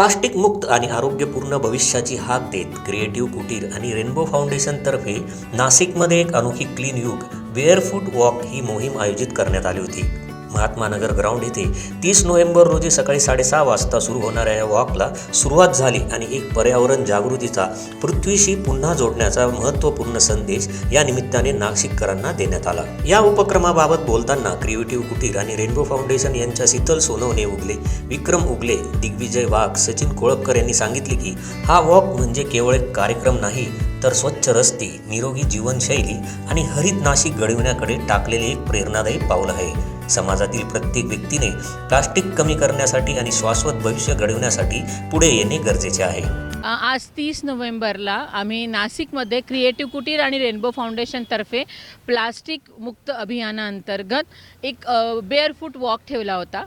Plastic मुक्त आणि आरोग्यपूर्ण भविष्याची हाक देत क्रिएटिव्ह कुटीर आणि रेनबो फाउंडेशनतर्फे नाशिकमध्ये एक अनोखी क्लीन युग बेअरफूट वॉक ही मोहीम आयोजित करण्यात आली होती. महात्मा नगर ग्राउंड येथे तीस नोव्हेंबर रोजी सकाळी साडेसहा वाजता सुरू होणाऱ्या या वॉकला सुरुवात झाली आणि एक पर्यावरण जागृतीचा पृथ्वीशी पुन्हा जोडण्याचा महत्त्वपूर्ण संदेश या निमित्ताने नाशिककरांना देण्यात आला. या उपक्रमाबाबत बोलताना क्रिएटिव्ह कुटीर आणि रेनबो फाउंडेशन यांच्या शीतल सोनवणे उगले विक्रम उगले दिग्विजय वाघ सचिन कोळपकर यांनी सांगितले की हा वॉक म्हणजे केवळ एक कार्यक्रम नाही तर स्वच्छ रस्ते निरोगी जीवनशैली आणि हरित नाशिक घडविण्याकडे टाकलेले एक प्रेरणादायी पाऊल आहे. समाजातील प्रत्येक व्यक्तीने प्लास्टिक कमी करण्यासाठी आणि शाश्वत भविष्य घडविण्यासाठी पुढे येणे गरजेचे आहे. आज तीस नोव्हेंबरला आम्ही नाशिकमध्ये क्रिएटिव्ह कुटीर आणि रेनबो फाउंडेशनतर्फे प्लास्टिक मुक्त अभियानाअंतर्गत एक बेअरफूट वॉक ठेवला होता.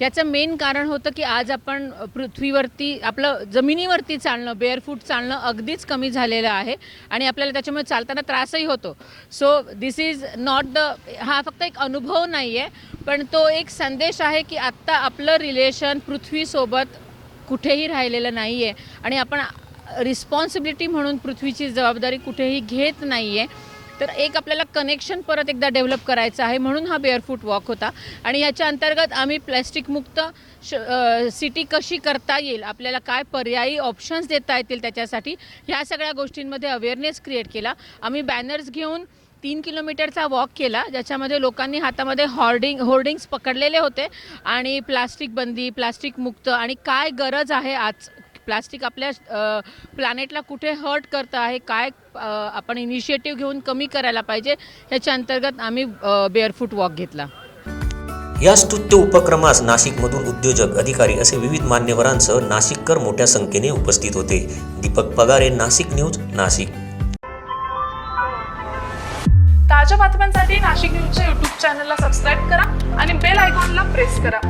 याचं मेन कारण होतं की आज आपण पृथ्वीवरती आपलं जमिनीवरती चालणं बेअरफूट चालणं अगदीच कमी झालेलं आहे आणि आपल्याला त्याच्यामुळे चालताना त्रासही होतो. So this is not the हा फक्त एक अनुभव नाही आहे पण तो एक संदेश आहे की आत्ता आपलं रिलेशन पृथ्वीसोबत कुठेही राहिलेलं नाही आहे आणि आपण रिस्पॉन्सिबिलिटी म्हणून पृथ्वीची जबाबदारी कुठेही घेत नाही आहे तर एक आपल्याला कनेक्शन परत एकदा डेव्हलप करायचं आहे म्हणून हा बेअरफूट वॉक होता. आणि याच्या अंतर्गत आम्ही प्लॅस्टिकमुक्त श सिटी कशी करता येईल आपल्याला काय पर्यायी ऑप्शन्स देता येतील त्याच्यासाठी ह्या सगळ्या गोष्टींमध्ये अवेअरनेस क्रिएट केला. आम्ही बॅनर्स घेऊन तीन किलोमीटरचा वॉक केला ज्याच्यामध्ये लोकांनी हातामध्ये हॉर्डिंग होर्डिंग्स पकडलेले होते. आणि प्लास्टिक बंदी प्लास्टिक मुक्त आणि काय गरज आहे आज प्लास्टिक आपल्या प्लॅनेटला कुठे हर्ट करतं आहे काय आपण इनिशिएटिव्ह घेऊन कमी करायला पाहिजे ह्याच्या अंतर्गत आम्ही बेअरफूट वॉक घेतला. या स्तुत्य उपक्रमास नाशिकमधून उद्योजक अधिकारी असे विविध मान्यवरांसह नाशिककर मोठ्या संख्येने उपस्थित होते. दीपक पगारे नाशिक न्यूज नाशिक. ताज्या बातम्यांसाठी नाशिक न्यूजच्या युट्यूब चॅनलला सबस्क्राईब करा आणि बेल आयकॉनला प्रेस करा.